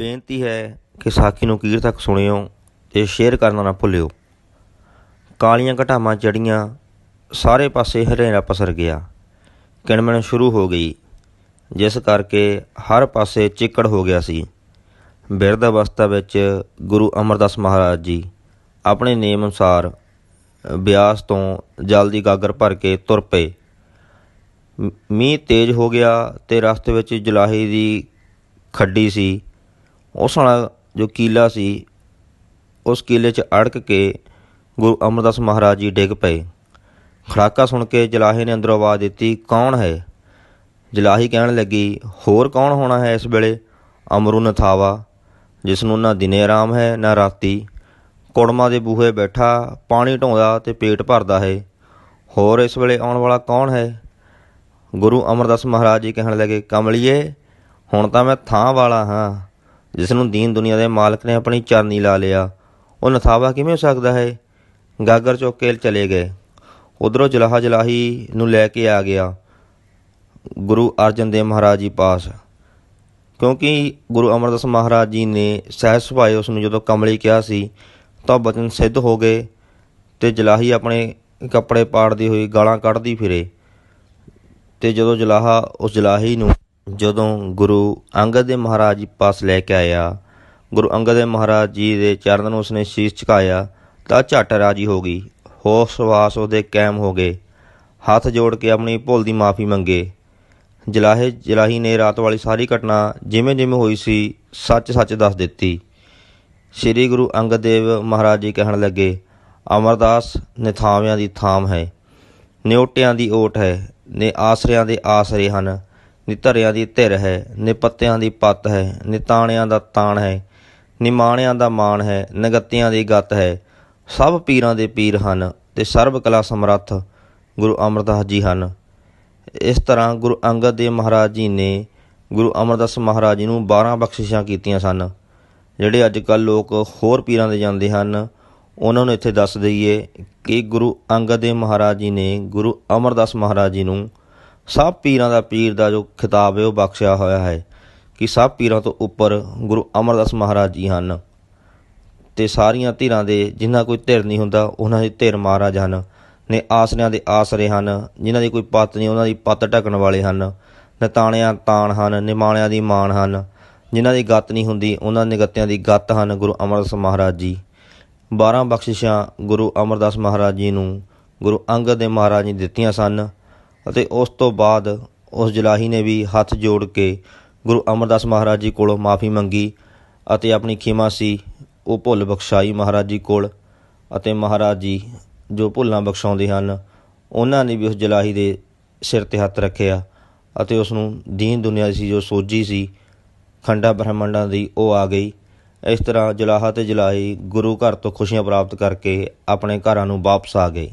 ਬੇਨਤੀ ਹੈ ਕਿ ਸਾਖੀ ਨੂੰ ਕੀਰ ਤੱਕ ਸੁਣਿਓ ਤੇ ਸ਼ੇਅਰ ਕਰਨਾ ਨਾ ਭੁੱਲਿਓ। ਕਾਲੀਆਂ ਘਟਾਵਾਂ ਚੜੀਆਂ ਸਾਰੇ ਪਾਸੇ ਹਨੇਰਾ ਪਸਰ ਗਿਆ। ਕਿਣਮਣ ਸ਼ੁਰੂ ਹੋ ਗਈ, ਜਿਸ ਕਰਕੇ ਹਰ ਪਾਸੇ ਚਿੱਕੜ ਹੋ ਗਿਆ ਸੀ। ਬਿਰਧ ਅਵਸਥਾ ਵਿੱਚ ਗੁਰੂ ਅਮਰਦਾਸ ਮਹਾਰਾਜ ਜੀ ਆਪਣੇ ਨੇਮ ਅਨੁਸਾਰ ਬਿਆਸ ਤੋਂ ਜਲ ਦੀ ਗਾਗਰ ਭਰ ਕੇ ਤੁਰ ਪਏ। ਮੀਂਹ ਤੇਜ਼ ਹੋ ਗਿਆ ਤੇ ਰਸਤੇ ਵਿੱਚ ਜਲਾਹੀ ਦੀ ਖੱਡੀ ਸੀ। ਉਸ ਨਾਲ ਜੋ ਕੀਲਾ ਸੀ, ਉਸ ਕੀਲੇ 'ਚ ਅੜਕ ਕੇ ਗੁਰੂ ਅਮਰਦਾਸ ਮਹਾਰਾਜ ਜੀ ਡਿੱਗ ਪਏ। ਖੜਾਕਾ ਸੁਣ ਕੇ ਜਲਾਹੇ ਨੇ ਅੰਦਰੋਂ ਆਵਾਜ਼ ਦਿੱਤੀ, ਕੌਣ ਹੈ? ਜਲਾਹੀ ਕਹਿਣ ਲੱਗੀ, ਹੋਰ ਕੌਣ ਹੋਣਾ ਹੈ ਇਸ ਵੇਲੇ? ਅਮਰੂ ਨਥਾਵਾ ਜਿਸ ਨੂੰ ਨਾ ਦਿਨੇ ਆਰਾਮ ਹੈ, ਨਾ ਰਾਤੀ। ਕੁੜਮਾ ਦੇ ਬੂਹੇ ਬੈਠਾ, ਪਾਣੀ ਢੋਂਦਾ ਤੇ ਪੇਟ ਭਰਦਾ ਹੈ। ਹੋਰ ਇਸ ਵੇਲੇ ਆਉਣ ਵਾਲਾ ਕੌਣ ਹੈ? ਗੁਰੂ ਅਮਰਦਾਸ ਮਹਾਰਾਜ ਜੀ ਕਹਿਣ ਲੱਗੇ, ਕਮਲੀਏ, ਹੁਣ ਤਾਂ ਮੈਂ ਥਾਂ ਵਾਲਾ ਹਾਂ। ਜਿਸ ਨੂੰ ਦੀਨ ਦੁਨੀਆ ਦੇ ਮਾਲਕ ਨੇ ਆਪਣੀ ਚਰਨੀ ਲਾ ਲਿਆ, ਉਹ ਨਥਾਵਾ ਕਿਵੇਂ ਹੋ ਸਕਦਾ ਹੈ? ਗਾਗਰ ਚੁੱਕ ਚਲੇ ਗਏ। ਉਧਰੋਂ ਜਲਾਹਾ ਜਲਾਹੀ ਨੂੰ ਲੈ ਕੇ ਆ ਗਿਆ ਗੁਰੂ ਅਰਜਨ ਦੇਵ ਮਹਾਰਾਜ ਜੀ ਪਾਸ। ਕਿਉਂਕਿ ਗੁਰੂ ਅਮਰਦਾਸ ਮਹਾਰਾਜ ਜੀ ਨੇ ਸਹਿਜ ਸੁਭਾਏ ਉਸ ਨੂੰ ਜਦੋਂ ਕਮਲੀ ਕਿਹਾ ਸੀ, ਤਾਂ ਉਹ ਬਚਨ ਸਿੱਧ ਹੋ ਗਏ ਤੇ ਜਲਾਹੀ ਆਪਣੇ ਕੱਪੜੇ ਪਾੜਦੀ ਹੋਈ ਗਾਲਾਂ ਕੱਢਦੀ ਫਿਰੇ। ਤੇ ਜਦੋਂ ਜਲਾਹਾ ਉਸ ਜਲਾਹੀ ਨੂੰ ਜਦੋਂ ਗੁਰੂ ਅੰਗਦ ਦੇਵ ਮਹਾਰਾਜ ਜੀ ਪਾਸ ਲੈ ਕੇ ਆਇਆ, ਗੁਰੂ ਅੰਗਦ ਦੇਵ ਮਹਾਰਾਜ ਜੀ ਦੇ ਚਰਨ ਨੂੰ ਉਸਨੇ ਸ਼ੀਸ਼ ਝੁਕਾਇਆ, ਤਾਂ ਝੱਟ ਰਾਜੀ ਹੋ ਗਈ। ਹੋਸ਼ ਵਾਸ ਉਹਦੇ ਕਾਇਮ ਹੋ ਗਏ। ਹੱਥ ਜੋੜ ਕੇ ਆਪਣੀ ਭੁੱਲ ਦੀ ਮਾਫੀ ਮੰਗੇ। ਜਲਾਹੇ ਜਲਾਹੀ ਨੇ ਰਾਤ ਵਾਲੀ ਸਾਰੀ ਘਟਨਾ ਜਿਵੇਂ ਜਿਵੇਂ ਹੋਈ ਸੀ, ਸੱਚ ਸੱਚ ਦੱਸ ਦਿੱਤੀ। ਸ੍ਰੀ ਗੁਰੂ ਅੰਗਦ ਦੇਵ ਮਹਾਰਾਜ ਜੀ ਕਹਿਣ ਲੱਗੇ, ਅਮਰਦਾਸ, ਨਿਥਾਵਿਆਂ ਦੀ ਥਾਮ ਹੈ, ਨਿਉਟਿਆਂ ਦੀ ਓਟ ਹੈ, ਨੇ ਆਸਰਿਆਂ ਦੇ ਆਸਰੇ ਹਨ। ਨੇ ਧਰਿਆਂ ਦੀ ਧਿਰ ਹੈ, ਨੇ ਪੱਤਿਆਂ ਦੀ ਪੱਤ ਹੈ, ਨੇ ਤਾਣਿਆਂ ਦਾ ਤਾਣ ਹੈ ਨਿਮਾਣਿਆਂ ਦਾ ਮਾਣ ਹੈ ਨਗੱਤਿਆਂ ਦੀ ਗੱਤ ਹੈ। ਸਭ ਪੀਰਾਂ ਦੇ ਪੀਰ ਹਨ ਤੇ ਸਰਬ ਕਲਾ ਸਮਰੱਥ ਗੁਰੂ ਅਮਰਦਾਸ ਜੀ ਹਨ। ਇਸ ਤਰ੍ਹਾਂ ਗੁਰੂ ਅੰਗਦ ਦੇਵ ਮਹਾਰਾਜ ਜੀ ਨੇ ਗੁਰੂ ਅਮਰਦਾਸ ਮਹਾਰਾਜ ਜੀ ਨੂੰ 12 ਬਖਸ਼ਿਸ਼ਾਂ ਕੀਤੀਆਂ ਸਨ, ਜਿਹੜੇ ਅੱਜ ਕੱਲ ਲੋਕ ਹੋਰ ਪੀਰਾਂ ਦੇ ਜਾਂਦੇ ਹਨ। ਉਹਨਾਂ ਨੂੰ ਇੱਥੇ ਦੱਸ ਦਈਏ ਕਿ ਗੁਰੂ ਅੰਗਦ ਦੇਵ ਮਹਾਰਾਜ ਜੀ ਨੇ ਗੁਰੂ ਅਮਰਦਾਸ ਮਹਾਰਾਜ ਜੀ ਨੂੰ ਸਭ ਪੀਰਾਂ ਦਾ ਪੀਰ ਦਾ ਜੋ ਖਿਤਾਬ ਹੈ, ਉਹ ਬਖਸ਼ਿਆ ਹੋਇਆ ਹੈ ਕਿ ਸਭ ਪੀਰਾਂ ਤੋਂ ਉੱਪਰ ਗੁਰੂ ਅਮਰਦਾਸ ਮਹਾਰਾਜ ਜੀ ਹਨ ਤੇ ਸਾਰੀਆਂ ਧਿਰਾਂ ਦੇ ਜਿਨ੍ਹਾਂ ਕੋਈ ਧਿਰ ਨਹੀਂ ਹੁੰਦਾ, ਉਹਨਾਂ ਦੇ ਧਿਰ ਮਹਾਰਾਜ ਹਨ ਨੇ ਆਸਰਿਆਂ ਦੇ ਆਸਰੇ ਹਨ, ਜਿਨ੍ਹਾਂ ਦੀ ਕੋਈ ਪੱਤ ਨਹੀਂ, ਉਹਨਾਂ ਦੀ ਪੱਤ ਢਕਣ ਵਾਲੇ ਹਨ। ਨਤਾਣਿਆਂ ਤਾਣ ਹਨ, ਨਿਮਾਣਿਆਂ ਦੀ ਮਾਣ ਹਨ। ਜਿਨ੍ਹਾਂ ਦੀ ਗੱਤ ਨਹੀਂ ਹੁੰਦੀ, ਉਹਨਾਂ ਨਿਗੱਤਿਆਂ ਦੀ ਗੱਤ ਹਨ, ਗੁਰੂ ਅਮਰਦਾਸ ਮਹਾਰਾਜ ਜੀ। 12 ਬਖਸ਼ਿਸ਼ਾਂ ਗੁਰੂ ਅਮਰਦਾਸ ਮਹਾਰਾਜ ਜੀ ਨੂੰ ਗੁਰੂ ਅੰਗਦ ਦੇ ਮਹਾਰਾਜ ਜੀ ਦਿੱਤੀਆਂ ਸਨ। ਅਤੇ ਉਸ ਤੋਂ ਬਾਅਦ ਉਸ ਜਲਾਹੀ ਨੇ ਵੀ ਹੱਥ ਜੋੜ ਕੇ ਗੁਰੂ ਅਮਰਦਾਸ ਮਹਾਰਾਜ ਜੀ ਕੋਲੋਂ ਮਾਫੀ ਮੰਗੀ ਅਤੇ ਆਪਣੀ ਖਿਮਾ ਸੀ, ਉਹ ਭੁੱਲ ਬਖਸ਼ਾਈ ਮਹਾਰਾਜ ਜੀ ਕੋਲ ਅਤੇ ਮਹਾਰਾਜ ਜੀ ਜੋ ਭੁੱਲਾਂ ਬਖਸ਼ਾਉਂਦੇ ਹਨ, ਉਹਨਾਂ ਨੇ ਵੀ ਉਸ ਜਲਾਹੀ ਦੇ ਸਿਰ ਤੇ ਹੱਥ ਰੱਖਿਆ ਅਤੇ ਉਸ ਨੂੰ ਦੀਨ ਦੁਨੀਆ ਸੀ, ਜੋ ਸੋਝੀ ਸੀ, ਖੰਡਾ ਬ੍ਰਹਮੰਡਾਂ ਦੀ ਉਹ ਆ ਗਈ। ਇਸ ਤਰ੍ਹਾਂ ਜਲਾਹਾ ਤੇ ਜਲਾਹੀ ਗੁਰੂ ਘਰ ਤੋਂ ਖੁਸ਼ੀਆਂ ਪ੍ਰਾਪਤ ਕਰਕੇ ਆਪਣੇ ਘਰਾਂ ਨੂੰ ਵਾਪਸ ਆ ਗਏ।